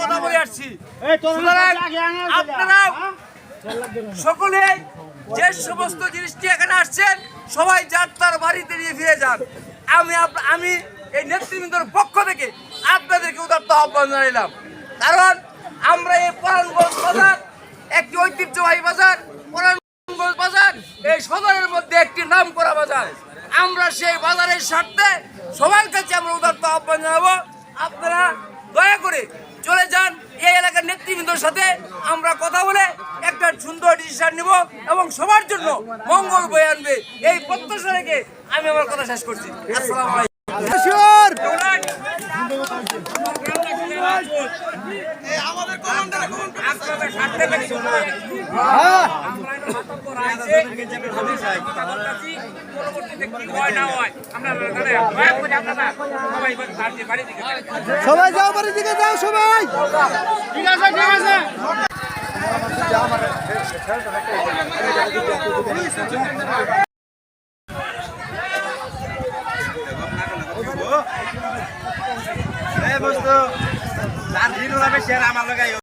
কথা বলে আসছি। আপনারা সকলে যে সমস্ত জিনিসটি এখানে আসছেন সবাই যার তার বাড়িতে নিয়ে ফিরে যান। আমি আমি এই নেতৃবৃন্দর পক্ষ থেকে আপনাদেরকে উদার্ত আহ্বান জানাইলাম। কারণ আমরা এই পরাণগঞ্জ বাজার একটি ঐতিহ্যবাহী বাজার পরাণগঞ্জ বাজার এই সদরের মধ্যে একটি নাম করা বাজার। আমরা সেই বাজারের স্বার্থে সবার কাছে আমরা উদার্ত আহ্বান জানাব আপনারা দয়া করে চলে যান এই নেতৃবৃন্দর সাথে আমরা কথা বলে একটা সুন্দর ডিসিশন নিব এবং সবার জন্য মঙ্গল বয়ে আনবে। এই প্রত্যাশা রেখে আমি আমার কথা শেষ করছি। আসসালামু আপনাদের হয় হয় সবাই বাড়ি দিকে সবাই। যাও বাড়ির দিকে যাও সবাই এই বস্তু তার ভিড় আমার লাগাই